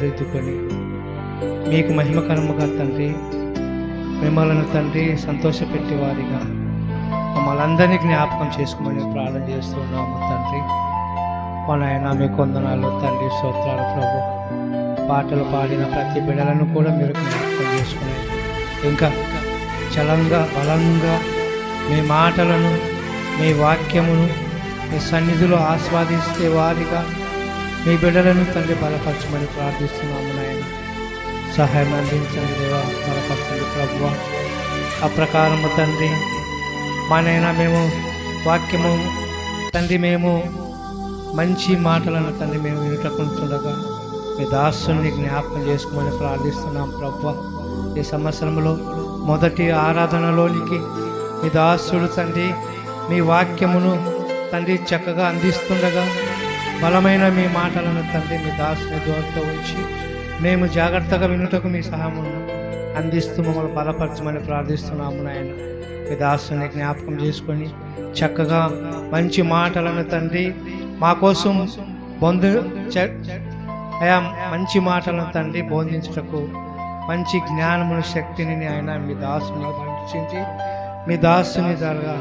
తీర్చిదిద్దుకొని మీకు మహిమకరముగా తండ్రి. మిమ్మల్ని తండ్రి సంతోషపెట్టి వారిగా మమ్మల్ని అందరినీ జ్ఞాపకం చేసుకోమని ప్రార్థన చేస్తున్నాము తండ్రి. మన ఆయన మీ కొందనాలు తండ్రి స్తోత్రాలు ప్రభు. పాటలు పాడిన ప్రతి బిడలను కూడా మీరు జ్ఞాపకం చేసుకుని ఇంకా చలంగా బలంగా మీ మాటలను మీ వాక్యమును మీ సన్నిధిలో ఆస్వాదిస్తే వారిగా మీ బిడ్డలను తండ్రి బలపరచమని ప్రార్థిస్తున్నాము నాయన. సహాయం అందించండి దేవా బలపరచండి ప్రభువ. ఆ ప్రకారము తండ్రి మా నైనా మేము వాక్యము తండ్రి మేము మంచి మాటలను తండ్రి మేము వినుటకుంటుండగా మీ దాసుని జ్ఞాపకం చేసుకోమని ప్రార్థిస్తున్నాం ప్రభు ఈ సంవత్సరంలో మొదటి ఆరాధనలోనికి మీ దాసుడు తండ్రి మీ వాక్యమును తండ్రి చక్కగా అందిస్తుండగా బలమైన మీ మాటలను తండ్రి మీ దాసుని దూరంతో ఉంచి మేము జాగ్రత్తగా వినుటకు మీ సహాయమును అందిస్తూ మమ్మల్ని బలపరచమని ప్రార్థిస్తున్నాము నాయన. మీ దాసుని జ్ఞాపకం చేసుకొని చక్కగా మంచి మాటలను తండ్రి మా కోసం బంధు అయా మంచి మాటలను తండ్రి బోధించుటకు మంచి జ్ఞానమును శక్తిని ఆయన మీ దాసుని పరీక్షించి మీ దాసుని ద్వారా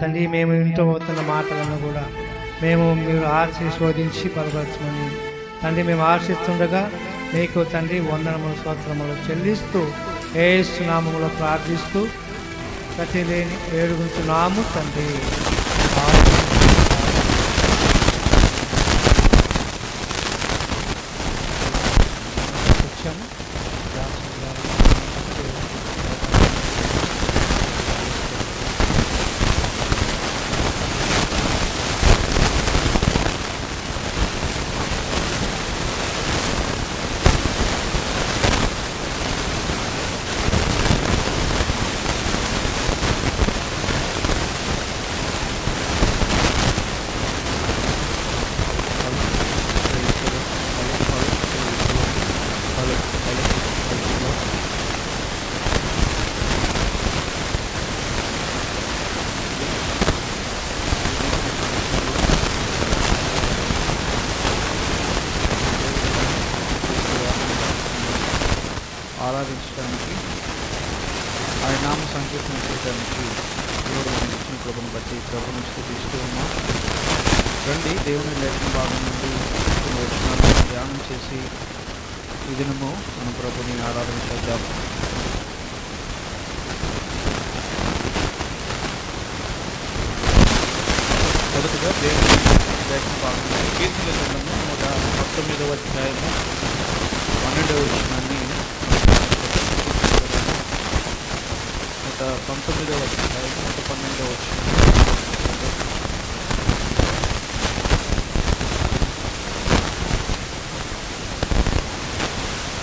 తండ్రి మేము ఇంట్లో పోతున్న మాటలను కూడా మేము మీరు ఆశీర్వదించి బలపరచమని తండ్రి మేము ఆశిస్తుండగా మీకు తండ్రి వందనములు స్తోత్రములు చెల్లిస్తూ ఏ ప్రార్థిస్తూ ప్రతి లేని వేడుకుంటున్నాము తండ్రి. వచ్చాము. ఆరాధించడానికి ఆయన నామ సంకీర్తన చేయడానికి దేవుడు మనం ఇచ్చిన కృపను బట్టి ప్రభుని స్థుతిస్తూ ఉన్నాం. రండి దేవుని లేఖన భాగం నుండి కొన్ని ధ్యానం చేసి ఈ దినము మన ప్రభుని ఆరాధన చేద్దాం మొదటగా దేవుని లేఖన భాగం నుండి కీర్తన గ్రంథము నూట పంతొమ్మిదవ అధ్యాయము పన్నెండవ వచనాన్ని నూట పంతొమ్మిదవ అధ్యాయం నూట పన్నెండవ వచనం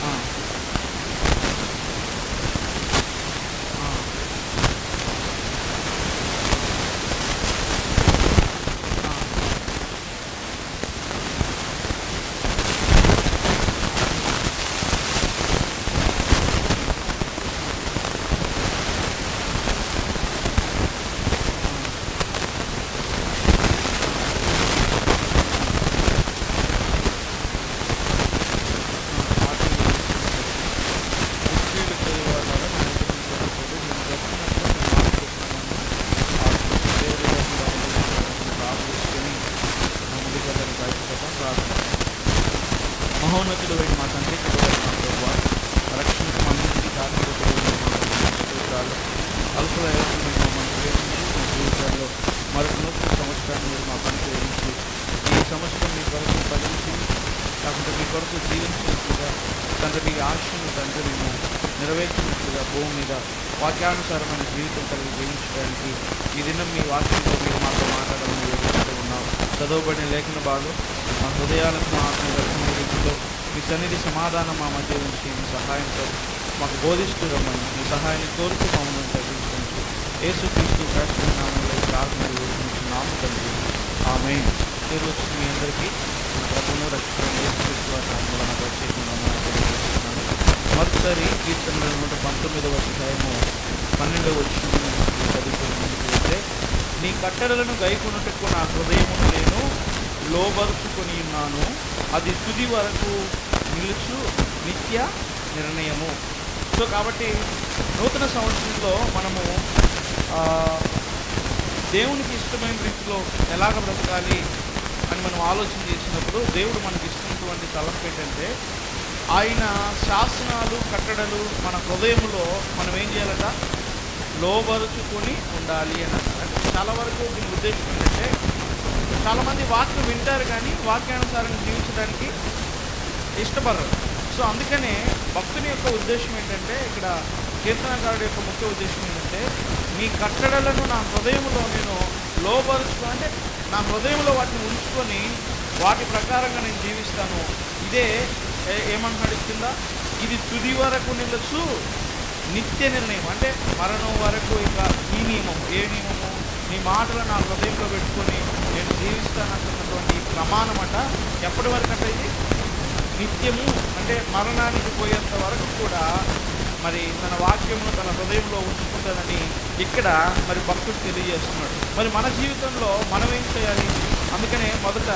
ఆ. ఆ. ఆ. మహోన్నతుడు వైపు మా తండ్రి రక్షణకు మమ్మల్ని కార్మిక అల్ప మమ్మల్ని ప్రేమించి మా జీవితాల్లో మరొక నూతన సంవత్సరాన్ని మీరు మా పని చేయించి ఈ సంవత్సరం మీ కొరకు ఫలించి కాకుండా మీ కొరకు జీవించినట్లుగా తండ్రి మీ ఆశను తండ్రి మేము నెరవేర్చినట్లుగా భూమి మీద వాక్యానుసారమైన జీవితం కలిగి జీవించడానికి ఈ దినం మీ వాక్యంతో మీరు మాతో మాట్లాడమని వేడుకుంటూ ఉన్నాం. చదవబడిన లేఖన భాగం మా హృదయాలకు మా ఆత్మ మీ సన్నిధి సమాధానం మా మధ్య ఉంచి మీ సహాయంతో మాకు బోధిస్తూ రమ్మని మీ సహాయాన్ని కోరుతూ మమ్మల్ని తగ్గించుకుంటూ ఏసుక్రీస్తు ప్రార్థనామంలో ప్రార్థన వేడుకుంటున్నాము తండ్రి ఆమె ఈరోజు మీ అందరికీ మన రక్షణ యేసుక్రీస్తు వారి ప్రత్యేకంగా వందనాలు తెలియజేస్తున్నాను మొదటిసారి కీర్తనల పంతొమ్మిదవ అధ్యాయము పన్నెండవ వచ్చిన చదువుకుంటే నీ కట్టడలను గైకొనుటకు నా హృదయమును నేను లోబరుచుకొని ఉన్నాను. అది తుది వరకు నిలుచు నిత్య నిర్ణయము. సో కాబట్టి నూతన సంవత్సరంలో మనము దేవునికి ఇష్టమైన రీతిలో ఎలాగ బ్రతకాలి అని మనం ఆలోచన చేసినప్పుడు దేవుడు మనకి ఇస్తున్నటువంటి తలంపు ఏంటంటే ఆయన శాసనాలు కట్టడలు మన హృదయంలో మనం ఏం చేయాలట లోబరుచుకొని ఉండాలి అని అంటారు. అంటే చాలా వరకు దీని ఉద్దేశం ఏంటంటే చాలామంది వాక్యం వింటారు కానీ వాక్యానుసారంగా జీవించడానికి ఇష్టపడరు సో అందుకనే భక్తుని యొక్క ఉద్దేశం ఏంటంటే ఇక్కడ కీర్తనకారుడు యొక్క ముఖ్య ఉద్దేశం ఏంటంటే మీ కట్టడలను నా హృదయంలో నేను లోపరుచుకో అంటే నా హృదయంలో వాటిని ఉంచుకొని వాటి ప్రకారంగా నేను జీవిస్తాను. ఇదే ఏ- ఏమంటున్నాడు కింద? ఇది తుది వరకు నిలచు నిత్య నిర్ణయం. అంటే మరణం వరకు ఇక ఈ నియమం ఏ నియమము? నీ మాటలు నా హృదయంలో పెట్టుకొని నేను జీవిస్తాను అంటున్నటువంటి ప్రమాణం అంట ఎప్పటి వరకు అంటే ఇది? నిత్యము అంటే మరణానికి పోయేంత వరకు కూడా మరి తన వాక్యమును తన హృదయంలో ఉంచుకుంటుందని ఇక్కడ మరి భక్తుడు తెలియజేస్తున్నాడు. మరి మన జీవితంలో మనం ఏం చేయాలి? అందుకనే మొదట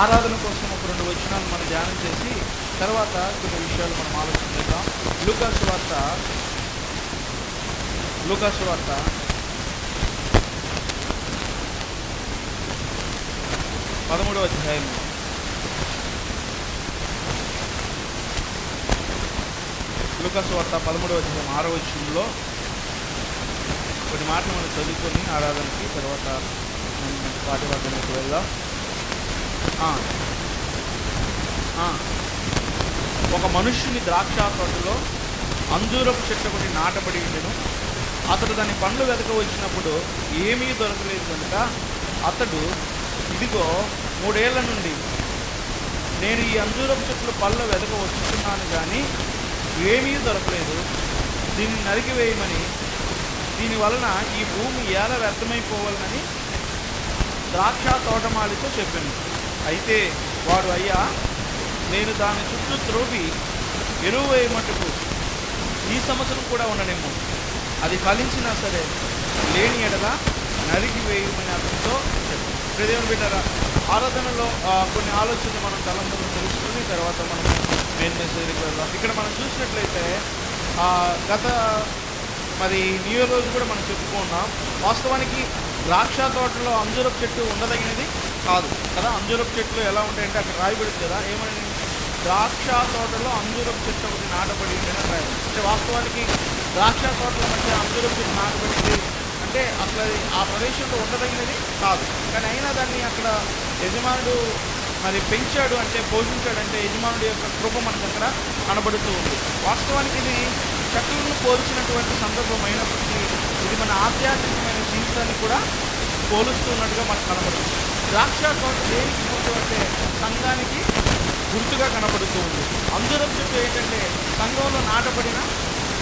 ఆరాధన కోసం ఒక రెండు వచనాలు మనం ధ్యానం చేసి తర్వాత కొన్ని విషయాలు మనం ఆలోచన చేద్దాం. లూకాసు వార్త లూకాసు వార్త. పదమూడవ అధ్యాయం లూకాసు వార్త పదమూడవ అధ్యాయం ఆరో వచ్చంలో కొన్ని మాటలు మనం చదువుకొని ఆరాధనకి తర్వాత పాటి వాటి వెళ్దాం ఒక మనుష్యుని ద్రాక్ష తోటలో అంజూరపు చెట్టు ఒకటి నాటబడి ఉండెను. అతడు దాని పండ్లు వెతక వచ్చినప్పుడు ఏమీ దొరకలేదు కనుక అతడు ఇదిగో మూడేళ్ళ నుండి నేను ఈ అంజూరపు చెట్లు పళ్ళ వెతక వచ్చుకున్నాను కానీ ఏమీ దొరకలేదు. దీన్ని నరికివేయమని దీని వలన ఈ భూమి ఏల వ్యర్థమైపోవాలని ద్రాక్ష తోటమాలితో చెప్పాను. అయితే వాడు అయ్యా నేను దాని చుట్టూ త్రోవి ఎరువు వేయమట్టుకు ఈ సంవత్సరం కూడా ఉండనేమో. అది ఫలించినా సరే లేని ఎడల నరికి వేయమని అతనితో చెప్పాను. ప్రదేవన్ బిడ్డారా ఆరాధనలో కొన్ని ఆలోచనలు మనం తలంపులు తెలుసుకుని తర్వాత మనం మెయిన్ మెసేజ్కి వెళ్దాం ఇక్కడ మనం చూసినట్లయితే ఆ, గత మరి న్యూ ఇయర్ రోజు కూడా మనం చెప్పుకున్నాం వాస్తవానికి ద్రాక్ష తోటలో అంజూరపు చెట్టు ఉండదగినది కాదు. కదా? అంజూరపు చెట్లు ఎలా ఉంటాయంటే అక్కడ రాయబడింది కదా? ఏమని ద్రాక్ష తోటలో అంజూరపు చెట్టు ఒకటి నాటబడి ఉందని అంటే వాస్తవానికి ద్రాక్ష తోటల మధ్య అంజూరపు చెట్టు నాటబడింది అంటే అసలు ఆ ప్రదేశంలో ఉండదగినది కాదు. కానీ అయినా దాన్ని అక్కడ యజమానుడు మరి పెంచాడు అంటే పోషించాడు అంటే యజమానుడి యొక్క కృప మనకు అక్కడ కనబడుతూ ఉంది. వాస్తవానికి ఇది చెట్లను పోల్చినటువంటి సందర్భం అయినప్పటికీ ఇది మన ఆధ్యాత్మికమైన జీవితాన్ని కూడా పోలుస్తున్నట్టుగా మనకు కనబడుతుంది. ద్రాక్ష తోట దేనికి గుర్తు అంటే సంఘానికి గుర్తుగా కనబడుతూ ఉంది. అందరం చెప్పు ఏంటంటే సంఘంలో నాటబడిన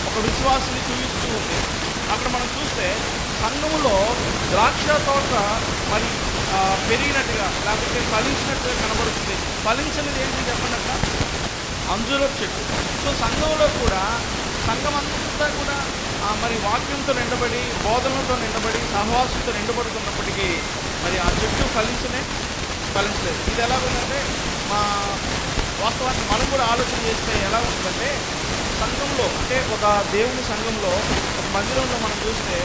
ఒక విశ్వాసుని చూపిస్తూ ఉంది. అక్కడ మనం చూస్తే సంఘములో ద్రాక్ష తోట మరి పెరిగినట్టుగా లేకపోతే ఫలించినట్టుగా కనబడుతుంది. ఫలించినది ఏంటి చెప్పండి అక్కడ? చెట్టు. సో సంఘంలో కూడా సంఘం అంతా కూడా మరి వాక్యంతో నిండబడి బోధనలతో నిండబడి సహవాసంతో నిండబడుతున్నప్పటికీ మరి ఆ చెట్టు ఫలించనే ఫలించలేదు. ఇది ఎలా ఉందంటే మా వాస్తవానికి మనం కూడా ఆలోచన చేస్తే ఎలా ఉంటుందంటే సంఘంలో అంటే ఒక దేవుని సంఘంలో ఒక మందిరంలో మనం చూస్తే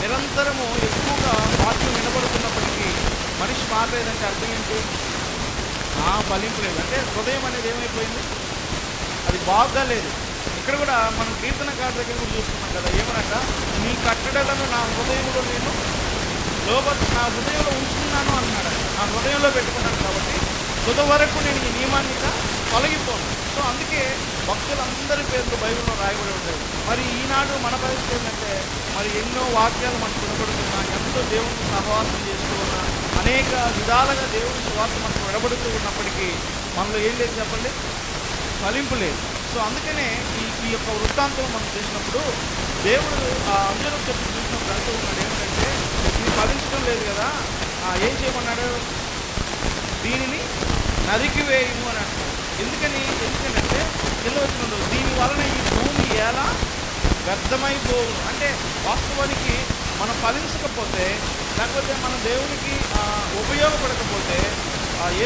నిరంతరము ఎక్కువగా వాక్యం వినబడుతున్నప్పటికీ మనిషి మారలేదంటే అర్థం ఏంటి? ఆ ఫలింపు లేదు. అంటే హృదయం అనేది ఏమైపోయింది? అది బాగా లేదు. ఇక్కడ కూడా మనం కీర్తనకారు దగ్గర కూడా చూస్తున్నాం కదా ఏమనట? నీ కట్టడలను నా హృదయంలో నేను లోపల నా హృదయంలో ఉంచుకున్నాను అన్నాడు. నా హృదయంలో పెట్టుకున్నాను కాబట్టి తుద వరకు నేను ఈ నియమాన్ని తొలగిపోను. సో అందుకే భక్తులందరి పేర్లు బైబిల్లో రాయబడి ఉంటాయి. మరి ఈనాడు మన పరిస్థితి ఏంటంటే మరి ఎన్నో వాక్యాలు మనకు వినబడుతున్నా ఎంతో దేవునికి సహవాసం చేస్తూ ఉన్నా. అనేక విధాలుగా దేవుడి స్వార్థ మనకు వెడబడుతూ ఉన్నప్పటికీ మనలో ఏం లేదు చెప్పండి? ఫలింపు లేదు. సో అందుకనే ఈ ఈ యొక్క వృత్తాంతం మనం చూసినప్పుడు దేవుడు ఆ అంజనం చెప్పి చూసినప్పుడు అంటూ ఉన్నాడు ఏమిటంటే ఇది ఫలించడం లేదు కదా ఏం చేయమన్నాడు? దీనిని నరికివేయము అని అంటున్నాడు ఎందుకని? ఎందుకంటే కింద వచ్చిన దీని వలన ఈ భూమి ఎలా వ్యర్థమైపోవు అంటే వాస్తవానికి మనం ఫలించకపోతే లేకపోతే మన దేవునికి ఉపయోగపడకపోతే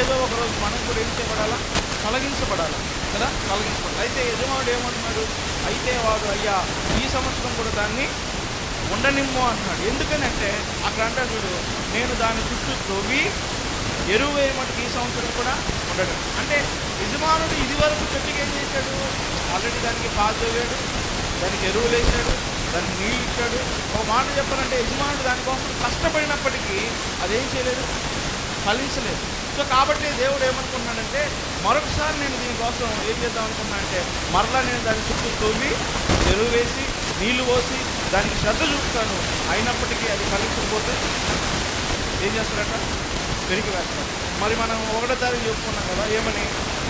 ఏదో ఒక రోజు మనం కూడా ఏం చేయబడాలా? తొలగించబడాలి. కదా? తొలగించబడాలి. అయితే యజమానుడు ఏమంటున్నాడు? అయితే వాడు అయ్యా ఈ సంవత్సరం కూడా దాన్ని ఉండనిమ్ము అంటున్నాడు. ఎందుకనంటే అక్కడ అంటాడు చూడు నేను దాని చుట్టూ తొవ్వి ఎరువు వేయమంటే ఈ సంవత్సరం కూడా ఉండడం. అంటే యజమానుడు ఇది వరకు చెట్టుకి ఏం చేశాడు? ఆల్రెడీ దానికి పాలు తవ్వాడు దానికి ఎరువులు వేసాడు దాన్ని నీళ్ళు ఇచ్చాడు ఒక మాట చెప్పాలంటే యజమానుడు దానికోసం కష్టపడినప్పటికీ అదేం చేయలేదు ఫలించలేదు. సో కాబట్టి దేవుడు ఏమనుకున్నాడంటే మరొకసారి నేను దీనికోసం ఏం చేద్దాం అనుకున్నా అంటే మరలా నేను దాని చుట్టూ తవ్వి ఎరువు వేసి నీళ్ళు పోసి దానికి శ్రద్ధ చూపుతాను. అయినప్పటికీ అది ఫలించకపోతే ఏం చేస్తారట? పెరిగి వేస్తారు. మరి మనం ఒకటో తారీఖు చెప్పుకున్నాం కదా ఏమని?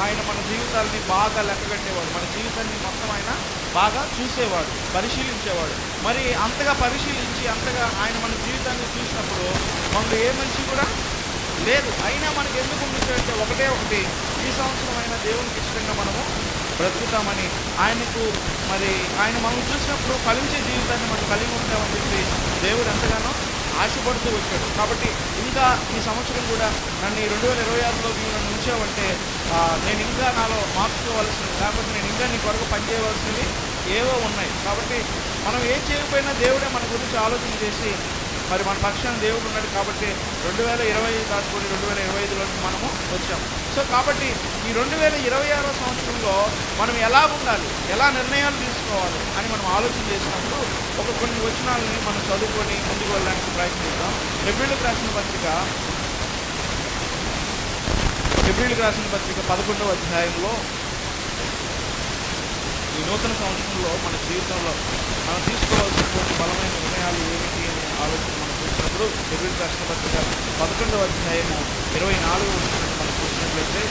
ఆయన మన జీవితాలని బాగా లెక్కగట్టేవాడు మన జీవితాన్ని మొత్తం ఆయన బాగా చూసేవాడు పరిశీలించేవాడు. మరి అంతగా పరిశీలించి అంతగా ఆయన మన జీవితాన్ని చూసినప్పుడు మనకు ఏ మనిషి కూడా లేదు. అయినా మనకి ఎందుకు ఉంటుందంటే ఒకటే ఒకటి ఈ సంవత్సరం అయినా దేవునికి ఇష్టంగా మనము బ్రతుకుతామని ఆయనకు మరి ఆయన మనం చూసినప్పుడు ఫలించే జీవితాన్ని మనం కలిగి ఉంటామని చెప్పి దేవుడు ఎంతగానో ఆశపడుతూ వచ్చాడు. కాబట్టి ఇంకా ఈ సంవత్సరం కూడా నన్ను ఈ రెండు వేల ఇరవై ఆరులో నువ్వు నన్ను ఉంచావంటే నేను ఇంకా నాలో మార్చుకోవాల్సింది లేకపోతే నేను ఇంకా నీ కొరకు పనిచేయవలసినవి ఏవో ఉన్నాయి. కాబట్టి మనం ఏం చేయకపోయినా దేవుడే మన గురించి ఆలోచన చేసి మరి మన పక్షాన దేవుడు ఉన్నాడు కాబట్టి రెండు వేల ఇరవై దాటుకొని రెండు వేల ఇరవై ఐదులోకి మనము వచ్చాం. సో కాబట్టి ఈ రెండు వేల ఇరవై ఆరో సంవత్సరంలో మనం ఎలా ఉండాలి? ఎలా నిర్ణయాలు తీసుకోవాలి? ఆలోచన చేసినప్పుడు ఒక కొన్ని వచనాలని మనం చదువుకొని ముందుకు వెళ్ళడానికి ప్రయత్నిద్దాం. ఎబ్రిల్కి రాసిన పత్రిక ఎబ్రిల్కి రాసిన పత్రిక పదకొండవ అధ్యాయంలో ఈ నూతన సంవత్సరంలో మన జీవితంలో మనం తీసుకోవాల్సినటువంటి బలమైన నిర్ణయాలు ఏమిటి అనే ఆలోచన మనం చూసినప్పుడు ఎబ్రిల్ రాసిన పత్రిక పదకొండవ అధ్యాయము ఇరవై నాలుగు మనం చూసినట్లయితే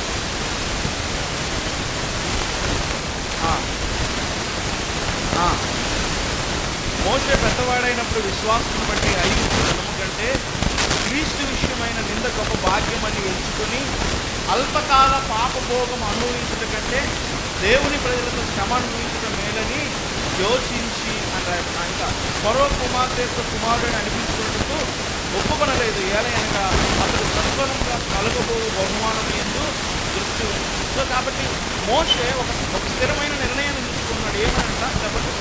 ఆ, మోసే పెద్దవాడైనప్పుడు విశ్వాసం బట్టి ఐదు జనము కంటే క్రీస్తు విషయమైన నింద గొప్ప భాగ్యమని ఎంచుకొని అల్పకాల పాపభోగం అనుభవించట కంటే దేవుని ప్రజలతో శ్రమ అనుభవించడం మేలని యోచించి అంటారు ఇంకా పరో కుమార్తె కుమారుడు అనిపించుకుంటూ ఒప్పుకొనలేదు. ఏలయనగా అతడు సత్వరంగా కలగబో బహుమానం ఎందు దృష్టి సో కాబట్టి మోషే ఒక ఒక స్థిరమైన నిర్ణయాన్ని తీసుకున్నాడు. ఏమనంట? కాబట్టి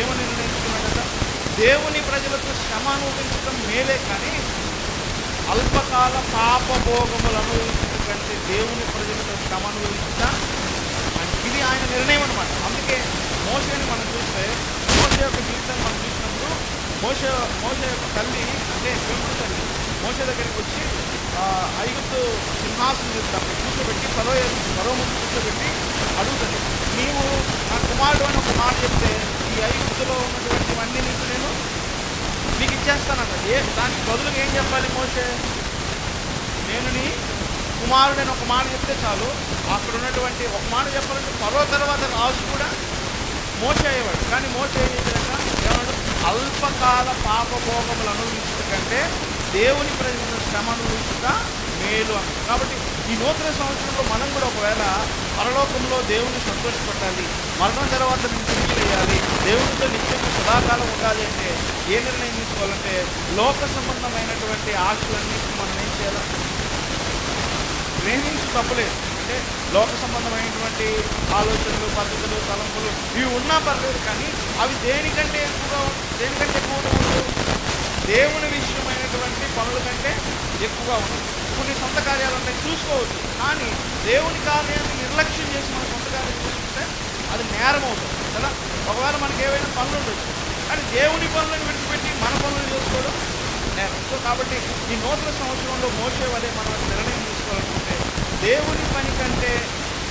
ఏమని నిర్ణయించుకున్నాడు? దేవుని ప్రజలకు శ్రమ అనుభవించడం మేలే కానీ అల్పకాల పాపభోగములు అనుభవించడం కంటే దేవుని ప్రజలతో శ్రమ అనుభవించడం ఇది ఆయన నిర్ణయం అనమాట అందుకే మోసని మనం చూస్తే మోస యొక్క జీవితాన్ని మనం చూసినప్పుడు మోస మోస యొక్క తల్లి అంటే పెంపుడు తల్లి మోస దగ్గరికి వచ్చి ఐదు ఐగుప్తు సింహాసనం మీద కూర్చోబెట్టి పరో పరో ముందు కూర్చోబెట్టి అడుగుతుంది నీవు నా కుమారుడు అని ఒక మాట చెప్తే ఈ ఐగుప్తులో ఉన్నటువంటివన్నీ నీకు నేను నీకు ఇచ్చేస్తానంట ఏ దానికి బదులుగా ఏం చెప్పాలి మోసే నేను నీ కుమారుడని ఒక మాట చెప్తే చాలు. అక్కడ ఉన్నటువంటి ఒక మాట చెప్పాలంటే పరో తర్వాత రాజు కూడా మోస అయ్యేవాడు. కానీ మోస ఏం ఏమన్నాడు అల్పకాల పాపభోగములు అనుభవించట కంటే దేవుని ప్రజల శ్రమ అనుభవించుట మేలు అని కాబట్టి ఈ నూతన సంవత్సరంలో మనం కూడా ఒకవేళ పరలోకంలో దేవుని సంతోషపెట్టాలి మరణం తర్వాత నేను తిరిగి వేయాలి దేవునితో నిత్యంగా సదాకాలం ఉండాలి అంటే ఏ నిర్ణయం తీసుకోవాలంటే లోక సంబంధమైనటువంటి ఆశలన్నింటినీ మనం ఏం చేయాలి? ప్రేమించి తప్పలేదు అంటే లోక సంబంధమైనటువంటి ఆలోచనలు పద్ధతులు తలంపులు ఇవి ఉన్నా పర్లేదు కానీ అవి దేనికంటే ఎక్కువగా దేనికంటే ఎక్కువగా ఉండదు దేవుని విషయమైనటువంటి పనుల కంటే ఎక్కువగా ఉండదు కొన్ని సొంత కార్యాలు ఉంటాయి చూసుకోవచ్చు. కానీ దేవుని కార్యాన్ని నిర్లక్ష్యం చేసి మన సొంత కార్యం చూసుకుంటే అది నేరం అవుతుంది. కదా? ఒకవేళ మనకి ఏవైనా పనులు ఉండొచ్చు. కానీ దేవుని పనులను విడిచిపెట్టి మన పనులు చేసుకోవడం నేరం. సో కాబట్టి ఈ నూతన సంవత్సరంలో మోసే వలె మనం నిర్ణయం తీసుకోవాలనుకుంటే దేవుని పని కంటే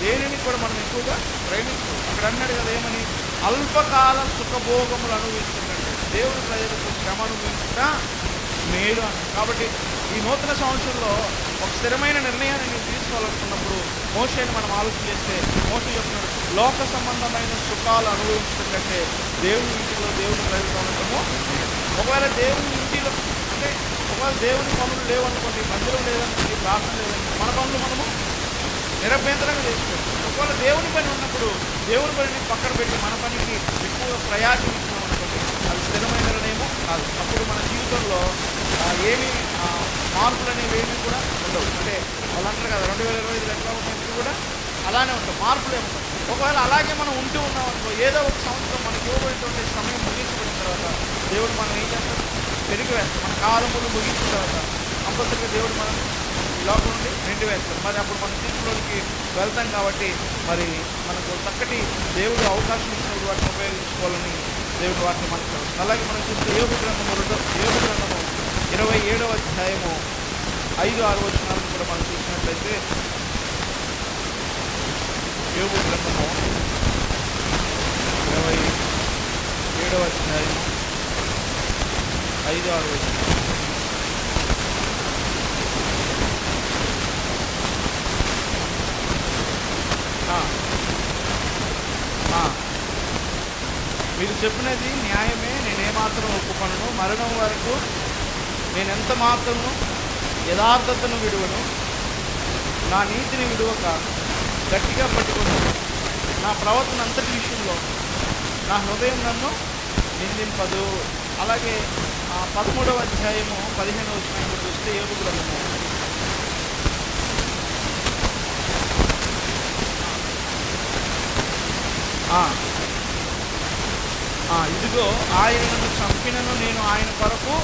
దేనిని కూడా మనం ఎక్కువగా ప్రేమించుకోవాలి అక్కడ అన్నాడు కదా ఏమని? అల్పకాల సుఖభోగములు అనుభవించుకుంటే దేవుని ప్రజలకు శ్రమ అనుభవించుట మేలు కాబట్టి ఈ నూతన సంవత్సరంలో ఒక స్థిరమైన నిర్ణయాన్ని నేను తీసుకోవాలనుకున్నప్పుడు మోషేని మనం ఆలోచన చేస్తే మోస చెప్తున్నాడు లోక సంబంధమైన సుఖాలు అనుభవించడం కంటే దేవుని ఇంటిలో దేవుని ప్రజలతో ఉండటము ఒకవేళ దేవుని ఇంటిలో అంటే ఒకవేళ దేవుని పనులు లేవనుకోండి మందిరం లేదనుకోండి ప్రార్థన లేదనుకోండి మన పనులు మనము నిరభ్యంతరంగా చేసుకోవచ్చు. ఒకవేళ దేవుని పని ఉన్నప్పుడు దేవుని పనిని పక్కన పెట్టి మన పనికి ఎక్కువ ప్రయాసం ఇచ్చినాం అనుకోండి అది స్థిరమైన నిర్ణయము కాదు. అప్పుడు మన జీవితంలో ఏమి మార్పులు అనేవి ఏమీ కూడా ఉండవు. అంటే వాళ్ళు అంటారు కదా రెండు వేల ఇరవై ఐదు ఎట్లా ఉన్నప్పుడు కూడా అలానే ఉంటాయి మార్పులు ఏముంటాయి ఒకవేళ అలాగే మనం ఉంటూ ఉన్నాం అనుకో ఏదో ఒక సంవత్సరం మనకి ఇవ్వబడినటువంటి సమయం ముగించబడిన తర్వాత దేవుడు మనం ఏం చేస్తాం పెరిగి వేస్తాం మన కాలములు ముగించిన తర్వాత కంపల్సరీగా దేవుడు మనం లోపల నుండి నిండి వేస్తాడు. మరి అప్పుడు మనం తీర్పులోనికి వెళ్తాం కాబట్టి మరి మనకు చక్కటి దేవుడు అవకాశం ఇచ్చినప్పుడు వాటిని ఉపయోగించుకోవాలని దేవుడు వాటిని మనకు అలాగే మనం చూస్తే యోగ గ్రంథము రెండో యోగ గ్రంథము ఇరవై ఏడవ అధ్యాయము ఐదు ఆరు వచనాలను కూడా మనం చూసినట్లయితే యోగు గ్రంథము ఇరవై ఏడవ అధ్యాయము ఐదు ఆరు వచనాలు. మీరు చెప్పినది న్యాయమే నేనేమాత్రం ఒప్పుకొనను. మరణం వరకు నేను ఎంత మాత్రము యథార్థతను విడువను నా నీతిని విడువక గట్టిగా పట్టుకుని. నా ప్రవర్తన అంతటి విషయంలో నా హృదయం నన్ను నిందింపదు. అలాగే ఆ పదమూడవ అధ్యాయము పదిహేనవ వచ్చిన చూస్తే ఏడు గ్రంథము ఇదిగో ఆయనను చంపినను నేను ఆయన కొరకు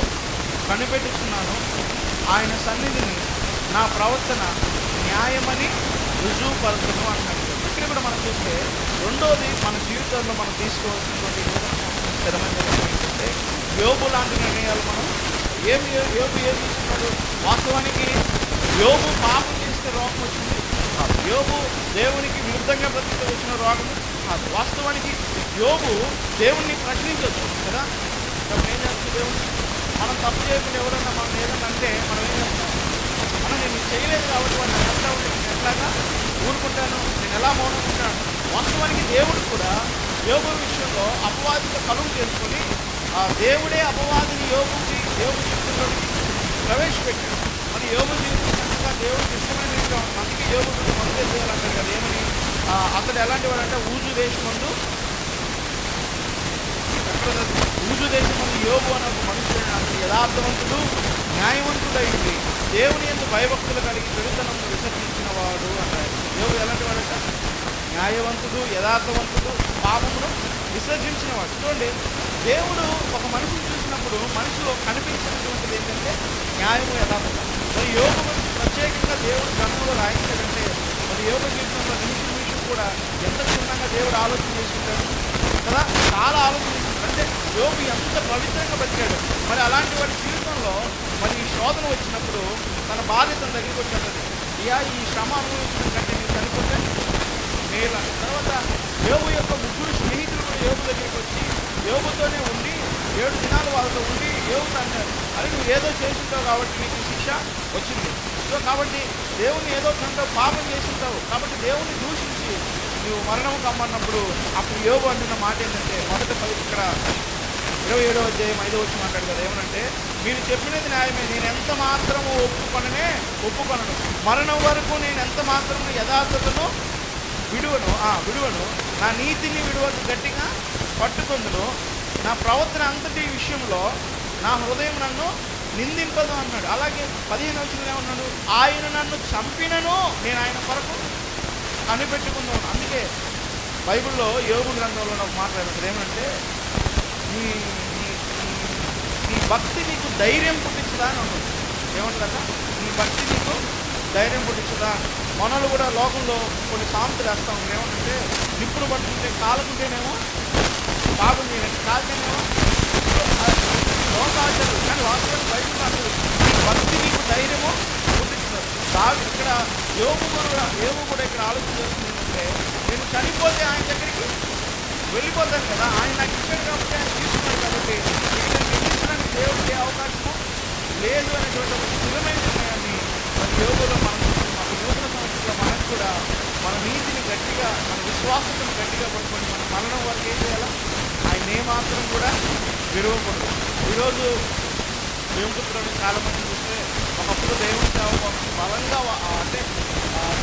కనిపెట్టుచున్నాను ఆయన సన్నిధిని నా ప్రవర్తన న్యాయమని రుజువుపరచను అన్నాడు ఇక్కడ కూడా మనం చూస్తే రెండోది మన జీవితంలో మనం తీసుకోవాల్సినటువంటి స్థిరమైన ఏంటంటే యోగు లాంటి నిర్ణయాలు మనం ఏమి యోగు ఏం తీసుకున్నాడు? వాస్తవానికి యోగు పాపం చేస్తే రోగం వచ్చింది. కాదు. యోగు దేవునికి విరుద్ధంగా బ్రతికితే వచ్చిన రోగం. కాదు వాస్తవానికి యోగు దేవుణ్ణి ప్రశ్నించవచ్చు కదా? ఏం చేస్తుంది దేవుడు? మనం తప్పు చేయకుండా ఎవరన్నా మనం ఏదన్నా అంటే మనం ఏం చేస్తాం? మనం నేను చేయలేదు కాబట్టి వాడు నన్ను ఉంటే నేను ఎట్లాగా ఊరుకుంటాను? నేను ఎలా మౌనం ఉంటాను? వాస్తవానికి దేవుడు కూడా యోగ విషయంలో అపవాదితో కలుగు చేసుకొని ఆ దేవుడే అపవాదిని యోగుకి యోగు జీవితంలోకి ప్రవేశపెట్టాడు. మరి యోగ జీవితం దేవుడికి ఇష్టమైన విషయం అందుకే యోగు గురించి మొదటి చేయాలంటారు కదా ఏమని? అతడు ఎలాంటి వాడు అంటే ఊజు వేసి ముందు ఊజు దేశమందు యోగు అనే ఒక మనుషుడు అతను యథార్థవంతుడు న్యాయవంతుడైంది. దేవుని ఎందు భయభక్తులు కలిగి చెడుతనము విసర్జించిన వాడు అన్నాడు దేవుడు ఎలాంటి వాడట? న్యాయవంతుడు యథార్థవంతుడు పాపమును విసర్జించిన వాడు చూడండి దేవుడు ఒక మనిషిని చూసినప్పుడు మనిషిలో కనిపించినటువంటిది ఏంటంటే న్యాయము యథార్థం మరి యోగ ప్రత్యేకంగా దేవుడు గ్రంథంలో రాయించాడంటే మరి యోగ జీవితంలో నిమిషం నిమిషం కూడా ఎంత క్షుణ్ణంగా దేవుడు ఆలోచన చేసుకుంటాడు కదా చాలా ఆలోచన అంటే యోగి ఎంత పవిత్రంగా బతికాడు. మరి అలాంటి వాడి జీవితంలో మరి ఈ శోధన వచ్చినప్పుడు తన భార్య తన దగ్గరికి వచ్చేది ఇయా ఈ శ్రమ అనుభవించడం కంటే నేను చనిపోతే? మేలు తర్వాత యోగు యొక్క ముగ్గురు స్నేహితులు కూడా యోగు దగ్గరికి వచ్చి యోగుతోనే ఉండి ఏడు దినాలు వాళ్ళతో ఉండి యోగుతో అన్నారు అరే నువ్వు ఏదో చేసింటావు కాబట్టి నీకు శిక్ష వచ్చింది. సో కాబట్టి దేవుని ఏదో కంటో పాపం చేసింటావు. కాబట్టి దేవుని దూషించి నువ్వు మరణం కమ్మన్నప్పుడు అప్పుడు యోగు అంటున్న మాట ఏంటంటే మొదట పది ఇక్కడ ఇరవై ఏడవ అధ్యాయం ఐదో వచ్చి మాట్లాడు కదా ఏమనంటే మీరు చెప్పినది న్యాయమే నేను ఎంత మాత్రము ఒప్పుకొననే ఒప్పుకొనను. మరణం వరకు నేను ఎంత మాత్రము యథార్థతను విడువను ఆ విడువను నా నీతిని విడువను గట్టిగా పట్టుకొందును నా ప్రవర్తన అంతటి విషయంలో నా హృదయం నన్ను నిందింపదు అన్నాడు. అలాగే పదిహేను వచ్చిన ఏమన్నాడు? ఆయన నన్ను చంపినను నేను ఆయన కొరకు కనిపెట్టుకుందాం. అందుకే బైబిల్లో యోగు గ్రంథంలో నాకు మాట్లాడుతుంది ఏమంటే నీ నీ- భక్తి నీకు ధైర్యం పుట్టించదా అని అన్నాడు ఏమంటారట నీ భక్తి నీకు ధైర్యం పుట్టించదా? మనలు కూడా లోకంలో కొన్ని సామెతలు వేస్తా ఉంటారు ఏమంటే నిప్పులు పట్టుకుంటే కాలకుంటేనేమో బాగుంది కాలుతేనేమో కాల్తేనేమో కానీ వాస్తవానికి బయట నీ భక్తి నీకు ధైర్యము దావి ఇక్కడ యోగు కూడా యోగు కూడా ఇక్కడ ఆలోచన చేస్తుంది నేను చనిపోతే ఆయన దగ్గరికి వెళ్ళిపోతాను కదా. ఆయన నాకు ఇచ్చాడు కాబట్టి ఆయన తీసుకున్నాడు కాబట్టి ఇక దేవుడికి అవకాశము లేదు అనేటువంటి ఒక స్థిరమైన నిర్ణయాన్ని మన యోగులో మనం మన నూతన సంవత్సరంలో మనకు కూడా మన నీతిని గట్టిగా మన విశ్వాసతను గట్టిగా పడుకొని మన మరణం వరకు ఏం చేయాలా? ఆయన ఏమాత్రం మాత్రం కూడా విరవకూడదు ఈరోజు దేవుపుత్రుడు చాలా మంది ఒకప్పుడు దేవుడి సేవ కోసం బలంగా అంటే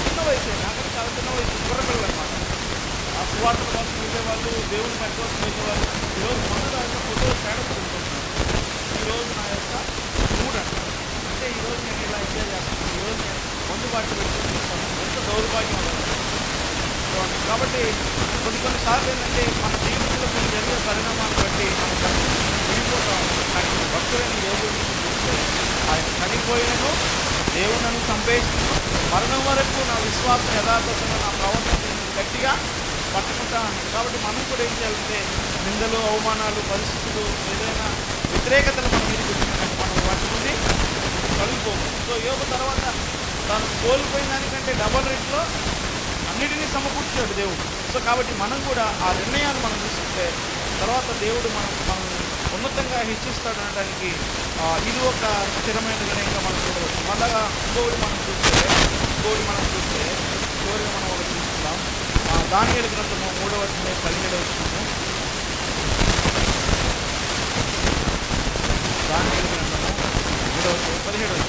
చిన్న వయసు నాకంటే చాలా చిన్న వయసు కుర్రపిల్లలు అనమాట. ఆ సువార్త కోసం వెళ్ళేవాళ్ళు దేవుని పని కోసం వెళ్ళేవాళ్ళు ఈరోజు మందు దాకా ఫోటో స్టేటస్ పెట్టుకుంటున్నారు ఈరోజు నా యొక్క మూడ్ అంట అంటే ఈరోజు నేను ఇలా ఎంజాయ్ చేస్తాను ఈరోజు నేను మందు బాటి పెట్టుకుంటాను ఎంత దౌర్భాగ్యం అవ్వాలి బాగుంటుంది కాబట్టి కొన్ని కొన్నిసార్లు ఏంటంటే మన జీవితంలో కొన్ని జరిగే పరిణామాలను బట్టి మనం విడిపోతాం కానీ భక్తులైన యోగుల విషయం చూస్తే ఆయన చనిపోయినను దేవుడు నన్ను సంపేసిను మరణం వరకు నా విశ్వాసం యథార్థతను నా ప్రవర్తన నేను గట్టిగా పట్టుకుంటా అన్నాడు కాబట్టి మనం కూడా ఏం చేయాలంటే నిందలు అవమానాలు పరిస్థితులు ఏదైనా వ్యతిరేకతలు మన మీద వచ్చినాక మనం వాటి నుండి కలిగిపోము సో యోగ తర్వాత తాను కోల్పోయిన దానికంటే డబల్ రేట్లో అన్నిటినీ సమకూర్చాడు దేవుడు. సో కాబట్టి మనం కూడా ఆ నిర్ణయాలు మనం తీసుకుంటే తర్వాత దేవుడు మనం మనం ఉన్నతంగా హెచ్చిస్తాడు అనడానికి ఇది ఒక స్థిరమైన నిర్ణయంగా మనం చూడవచ్చు. మళ్ళా ఇంకోటి మనం చూస్తే ఇంకోటి మనం చూస్తే చివరిగా మనం ఒకటి చూస్తున్నాం. దానియేల గ్రంథము మూడవ పదిహేడు పదిహేడవ వచ్చినాము దానియేల గ్రంథము మూడవ పదిహేడు పదిహేడవ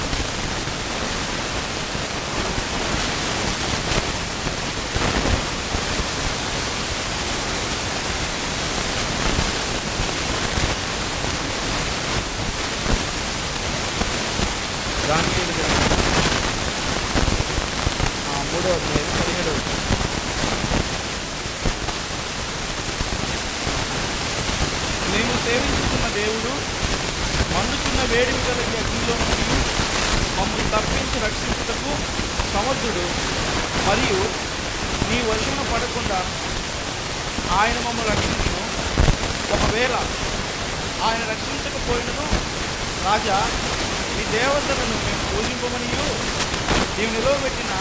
దానియేలు గ్రంథం ఆ, మూడవ అధ్యాయం పదిహేడవ వచనం. మేము సేవించుకున్న దేవుడు మండుచున్న వేడిమి గల ఈ అగ్నిలో నుండి మమ్మల్ని తప్పించి రక్షించుటకు సమర్థుడు మరియు నీ వశము పడకుండా ఆయన మమ్మల్ని రక్షించును. ఒకవేళ ఆయన రక్షించకపోయినను రాజా ఈ దేవతలను మేము పూజింపమనియు. నీవు నిలవబెట్టిన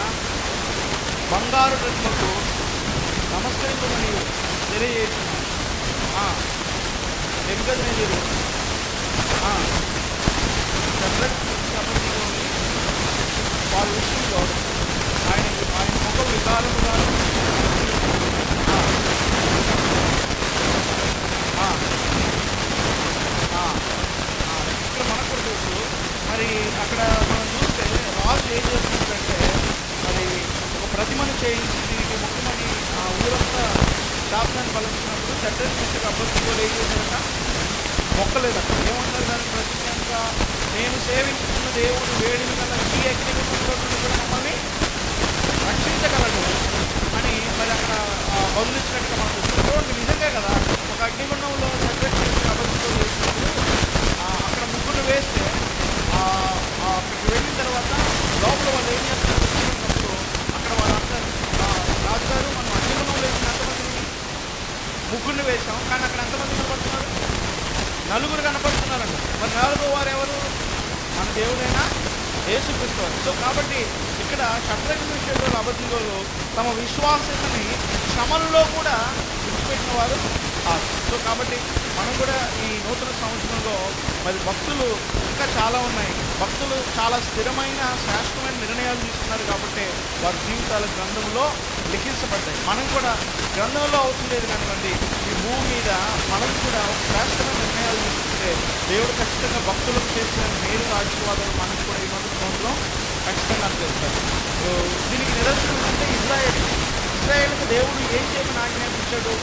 బంగారు ప్రతిమకు నమస్కరింపమనియు. తెలియజేస్తున్నాను నెమ్మదినేజరు వాళ్ళ విషయంలో ఆయన ఆయన ముఖం వికారముగా ఇక్కడ మనకు కూడా తెలుసు మరి అక్కడ మనం చూస్తే రాజు ఏం చేస్తుందంటే మరి ఒక ప్రతిమను చేయించి దీనికి ముఖ్యమని ఆ ఊరంతా శాసనాన్ని బలించినప్పుడు చట్టం చేసి అభ్యర్థి ఏం చేశారట మొక్కలేదట ఏమన్నారు దాని ప్రత్యేకంగా నేను సేవించుకున్న దేవుడు వేడిని కన్నా ఈ అగ్ని కూడా మమ్మల్ని రక్షించగలడు అని మరి అక్కడ ఆ, బదులిచ్చినట్టుగా మనం చూస్తాం చూడండి నిజంగా కదా ఒక అగ్నిగుండంలో సెపరేట్ చేసి అబద్ధంతో అక్కడ ముగ్గురు వేస్తే అక్కడికి వెళ్ళిన తర్వాత లోపల వాళ్ళు ఏం చేస్తారు? చూసినప్పుడు అక్కడ వాళ్ళు రాజుగారు మనం అగ్నిగుండంలో వేసిన ఎంతమందిని ముగ్గురిని వేసాం కానీ అక్కడ ఎంతమంది కనపడుతున్నారు? నలుగురు కనపడుతున్నారండి మరి నాలుగో వారు ఎవరు? మన దేవుడైనా? యేసుక్రీస్తు సో కాబట్టి ఇక్కడ శత్రుఘ్న విషయంలో అబద్ధికులు తమ విశ్వాసతని శ్రమల్లో కూడా విడిచిపెట్టిన వారు కాదు. సో కాబట్టి మనం కూడా ఈ నూతన సంవత్సరంలో మరి భక్తులు ఇంకా చాలా ఉన్నాయి. భక్తులు చాలా స్థిరమైన శ్రేష్టమైన నిర్ణయాలు తీసుకున్నారు కాబట్టి వారి జీవితాల గ్రంథంలో లిఖించబడ్డాయి. మనం కూడా గ్రంథంలో అవుతుండేది కానివ్వండి ఈ భూమి మీద మనం కూడా ఒక శ్రేష్టమైన నిర్ణయాలు తీసుకుంటే దేవుడు ఖచ్చితంగా భక్తులకు చేసిన మేలు ఆశీర్వాదాలు మనకు కూడా మాత్రం ఖచ్చితంగా చేస్తారు దీనికి నిదర్శనం అంటే ఇజ్రాయేల్. ఇజ్రాయేల్కి దేవుడు ఏం చేయమని ఆజ్ఞాపించాడు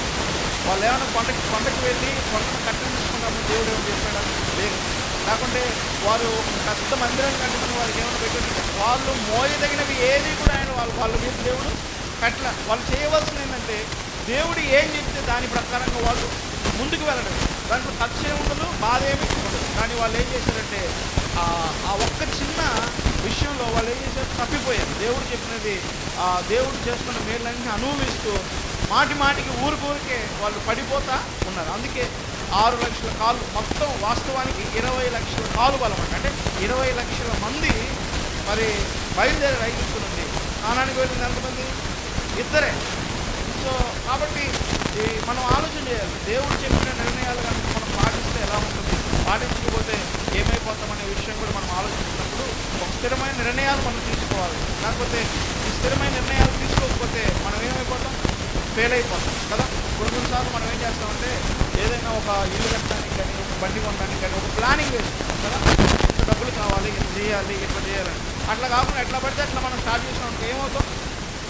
వాళ్ళు ఏమైనా కొండకి కొండకు వెళ్ళి కొండను కట్టించుకున్నప్పుడు దేవుడు ఏమైనా చెప్పాడా లేదు. లేకుంటే వారు పెద్ద మందిరం కట్టుకుని వారికి ఏమైనా పెట్టారు వాళ్ళు మోయదగినవి ఏది కూడా ఆయన వాళ్ళు వాళ్ళ మీద దేవుడు కట్ల వాళ్ళు చేయవలసింది ఏంటంటే దేవుడు ఏం చెప్తే దాని ప్రకారంగా వాళ్ళు ముందుకు వెళ్ళడం. దాంట్లో ఖర్చు ఏమి ఉండదు బాధ ఏమి ఉండదు. కానీ వాళ్ళు ఏం చేశారంటే ఆ ఒక్క చిన్న విషయంలో వాళ్ళు ఏం చేశారు? తప్పిపోయారు. దేవుడు చెప్పినది ఆ దేవుడు చేస్తున్న మేళ్ళన్నీ అనుభవిస్తూ మాటి మాటికి ఊరికే వాళ్ళు పడిపోతా ఉన్నారు. అందుకే ఆరు లక్షల కాలు మొత్తం వాస్తవానికి ఇరవై లక్షల కాలు బలం అంటే ఇరవై లక్షల మంది మరి బయలుదేరి రైతు స్థానానికి వెళ్ళింది ఎంతమంది? ఇద్దరే. సో కాబట్టి ఈ మనం ఆలోచన చేయాలి. దేవుడు చెప్పిన నిర్ణయాలు కనుక మనం పాటిస్తే ఎలా ఉంటుంది పాటించకపోతే ఏమైపోతామనే విషయం కూడా మనం ఆలోచించినప్పుడు ఒక స్థిరమైన నిర్ణయాలు మనం తీసుకోవాలి. కాకపోతే ఈ స్థిరమైన నిర్ణయాలు తీసుకోకపోతే మనం ఏమైపోతాం? ఫెయిల్ అయిపోతాం కదా? కొన్ని కొన్నిసార్లు మనం ఏం చేస్తామంటే ఏదైనా ఒక ఇల్లు కట్టడానికి కానీ ఒక బండి కొనడానికి కానీ ఒక ప్లానింగ్ వేసుకుంటాం కదా? ఇంత డబ్బులు కావాలి ఇట్లా చేయాలి ఇట్లా చేయాలని. అట్లా కాకుండా ఎట్లా పడితే అట్లా మనం స్టార్ట్ చేసినాం ఏమవుతాం?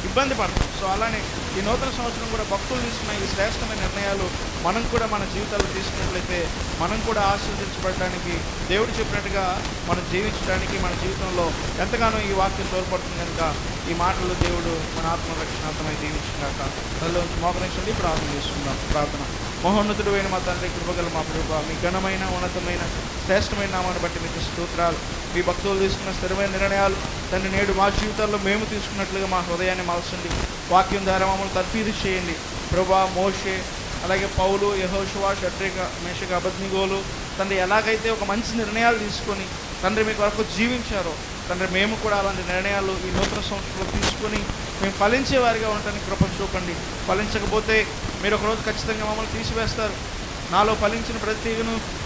ఇబ్బంది పడతాం. సో అలానే ఈ నూతన సంవత్సరం కూడా భక్తులు తీసుకున్న ఈ శ్రేష్టమైన నిర్ణయాలు మనం కూడా మన జీవితాల్లో తీసుకున్నట్లయితే మనం కూడా ఆశీర్వదించబడడానికి దేవుడు చెప్పినట్టుగా మనం జీవించడానికి మన జీవితంలో ఎంతగానో ఈ వాక్యం తోడ్పడుతుంది కనుక ఈ మాటలు దేవుడు మన ఆత్మరక్షణార్థమై దీవించినాక. తల్లి మోకరించండి ప్రార్థన చేసుకుందాం. ప్రార్థన. మహోన్నతుడు అయిన మా తండ్రి కృపగల మా ప్రభు మీ ఘనమైన ఉన్నతమైన శ్రేష్టమైన నామాన్ని బట్టి మీకు స్తోత్రాలు. మీ భక్తులు తీసుకున్న స్థిరమైన నిర్ణయాలు తండ్రి నేడు మా జీవితాల్లో మేము తీసుకున్నట్లుగా మా హృదయాన్ని మార్చండి వాక్యం ద్వారా మమ్మల్ని తర్ఫీదు చేయండి. ప్రభా మోషే అలాగే పౌలు యహోషువా షట్రిక మేషక అబద్నిగోలు తండ్రి ఎలాగైతే ఒక మంచి నిర్ణయాలు తీసుకొని తండ్రి మీ వరకు జీవించారో తండ్రి మేము కూడా అలాంటి నిర్ణయాలు ఈ నూతన సంవత్సరంలో తీసుకొని మేము ఫలించేవారిగా ఉండటానికి కృప చూపండి. ఫలించకపోతే మీరు ఒకరోజు ఖచ్చితంగా మమ్మల్ని తీసివేస్తారు. నాలో ఫలించిన ప్రతి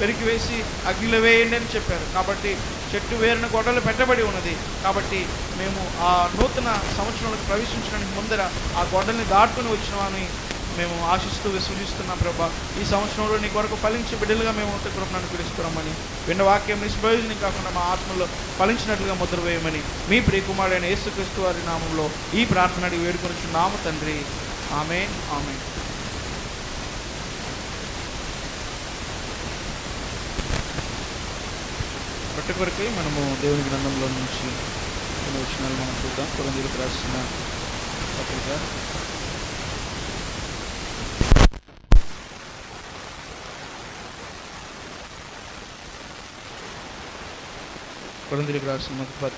పెరికివేసి వేసి అగ్నిలో వేయండి అని చెప్పారు. కాబట్టి చెట్టు వేరిన గొడవలు పెట్టబడి ఉన్నది. కాబట్టి మేము ఆ నూతన సంవత్సరంలోకి ప్రవేశించడానికి ముందర ఆ గొడ్డల్ని దాటుకుని వచ్చినామని మేము ఆశిస్తూ విశ్వసిస్తున్నాం ప్రభా ఈ సంవత్సరంలో నీ కొరకు ఫలించి బిడ్డలుగా మేము ఉంటే కృపను అనుగ్రహిస్తున్నామని విన్న వాక్యం నిష్ప్రయోజనం కాకుండా మా ఆత్మలో ఫలించినట్లుగా ముద్ర వేయమని మీ ప్రియకుమారుడైన యేసుక్రీస్తు వారి నామంలో ఈ ప్రార్థన అడిగి వేడుకొని నామ తండ్రి. ఆమె ఆమె పట్టు కొరకై మనము దేవుని గ్రంథంలో నుంచి కొన్ని వచనాలు మనం చూద్దాం. కొరందీలకు రాసిన పత్రిక. కొరందీలకు రాసిన మొదటి పత్రిక